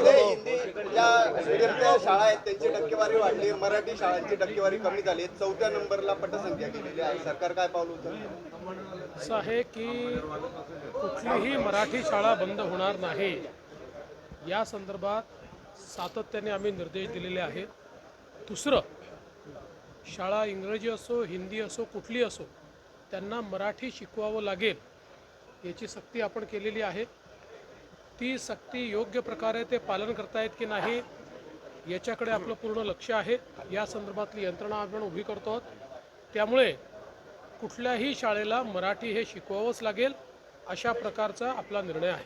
मध्ये शाळा आहेत त्यांची टक्केवारी वाढली. मराठी शाळांची टक्केवारी कमी झाली चौथ्या नंबरला पटसंख्या गेलेली आहे. सरकार काय पाऊल असं आहे की कुठलीही मराठी शाळा बंद होणार नाही. या संदर्भात सातत्याने आम्ही निर्देश दिलेले आहेत. दुसरं शाळा इंग्रजी असो हिंदी असो कुठली असो त्यांना मराठी शिकवावं लागेल याची सक्ती आपण केलेली आहे. ती सक्ती योग्य प्रकारे ते पालन करतायत की नाही याच्याकडे आपलं पूर्ण लक्ष आहे. या संदर्भातली यंत्रणा आपण उभी करतो आहोत. त्यामुळे कुठल्याही शाळेला मराठी हे शिकवावंच लागेल अशा प्रकारचा आपला निर्णय आहे.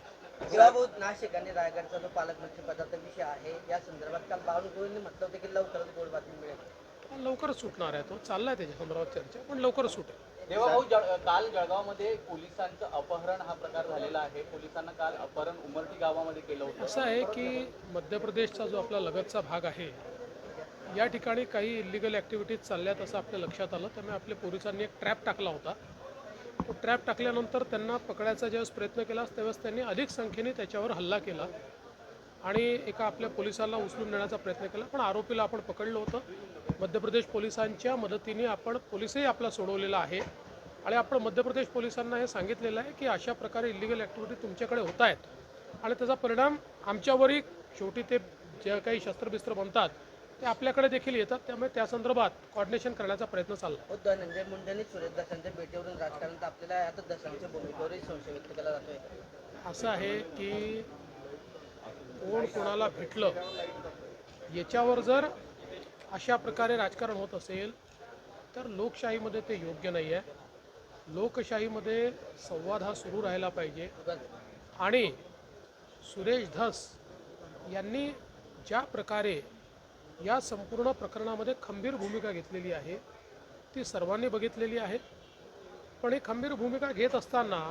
हिराबोध नाशिक आणि रायगडचा जो विषय आहे या संदर्भात काल बावनकुळेंनी म्हटलं होतं की लवकरच गोड बातमी मिळेल. लवकरच सुटणार आहे तो. चाललाय त्याच्या संदर्भात चर्चा पण लवकरच सुटेल. देवाभाऊ जळ- काल जळगावमध्ये पोलिसांचं अपहरण हा प्रकार झालेला आहे. पोलिसांना काल अपहरण उमरटी गावामध्ये केलं होतं. असं आहे की मध्य प्रदेशचा जो आपला लगतचा भाग आहे या ठिकाणी काही इलिगल ॲक्टिव्हिटीज चालल्यात असं आपल्या लक्षात आलं. त्यामुळे आपल्या पोलिसांनी एक ट्रॅप टाकला होता. तो ट्रॅप टाकल्यानंतर त्यांना पकडायचा ज्यावेळेस प्रयत्न केला त्यावेळेस त्यांनी अधिक संख्येने त्याच्यावर हल्ला केला. आणि एका आपल्या पोलिसाला उचलून नेण्याचा प्रयत्न केला पण आरोपीला आपण पकडलं होतं. मध्य प्रदेश पोलिसांच्या मदतीने आपण पोलिसही आपला सोडवलेला आहे. आणि आपण मध्य प्रदेश पोलिसांना हे सांगितलेलं आहे की अशा प्रकारे इलिगल ॲक्टिव्हिटी तुमच्याकडे होत आहेत. आणि त्याचा परिणाम आमच्यावरही शेवटी ते जे काही शस्त्रबिस्त्र बनतात ते आपल्याकडे देखील येतात. त्यामुळे त्या संदर्भात कॉर्डिनेशन करण्याचा प्रयत्न चालला. हो धनंजय मुंडेंनी सुरेश दसांच्या भेटीवरून राजकारण आपल्याला आता दसांच्या भूमिकेवरही संशय व्यक्त केला जातोय. असं आहे की कोण कोणाला भेटलं याच्यावर जर अशा प्रकारे राजकारण होत असेल तर लोकशाहीमध्ये ते योग्य नाही आहे लोकशाहीमध्ये संवाद हा सुरू राहायला पाहिजे. आणि सुरेश धस यांनी ज्या प्रकारे या संपूर्ण प्रकरणामध्ये खंबीर भूमिका घेतलेली आहे ती सर्वांनी बघितलेली आहे. पण ही खंबीर भूमिका घेत असताना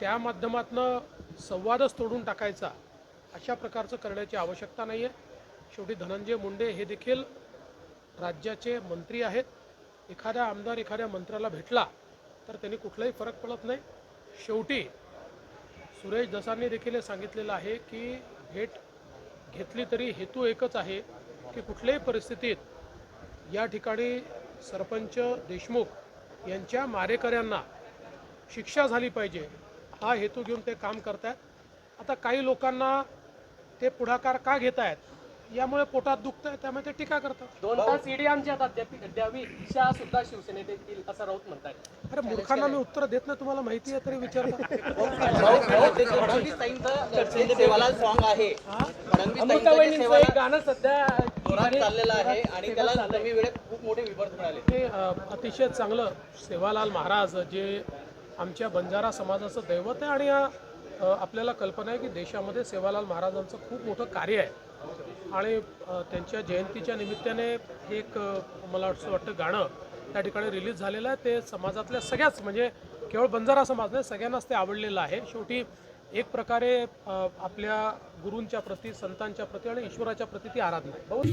त्या माध्यमातनं संवादच तोडून टाकायचा अशा प्रकारचं करण्याची आवश्यकता नाही आहे शेवटी धनंजय मुंडे हे देखील राज्याचे मंत्री आहेत. एखाद्या आमदार एखाद्या मंत्र्याला भेटला तर त्यांनी कुठलाही फरक पडत नाही. शेवटी सुरेश दसांनी देखील हे सांगितलेलं आहे की भेट घेतली तरी हेतू एकच आहे की कुठल्याही परिस्थितीत या ठिकाणी सरपंच देशमुख यांच्या मारेकऱ्यांना शिक्षा झाली पाहिजे. हा हेतू घेऊन ते काम करतात आता काही लोकांना ते पुढाकार का घेत आहेत यामुळे पोटात दुखत आहे त्यामुळे ते टीका करतात. दोन तास ईडी आमच्या हातात द्यावी- दिशा सुद्धा शिवसेनेत येतील असं राऊत म्हणतात अरे मूर्खांना मी उत्तर देत नाही तुम्हाला माहिती आहे तरी सॉन्ग आहे. गाणं सध्या चाललेलं आहे आणि त्याला कमी वेळेत खूप मोठे विवर्त मिळाले. ते अतिशय चांगलं सेवालाल महाराज जे आमच्या बंजारा समाजाचं दैवत आहे आणि आपल्याला कल्पना आहे की देशामध्ये सेवालाल महाराजांचं खूप मोठं कार्य आहे. आणि त्यांच्या जयंतीच्या निमित्ताने हे एक मला असं वाटतं गाणं त्या ठिकाणी रिलीज झालेलं आहे. ते समाजातल्या सगळ्याच म्हणजे केवळ बंजारा समाज नाही सगळ्यांनाच ते आवडलेलं आहे. शेवटी एक प्रकारे आपल्या गुरूंच्या प्रती संतांच्या प्रती आणि ईश्वराच्या प्रती ती आराधना आहे. बहुत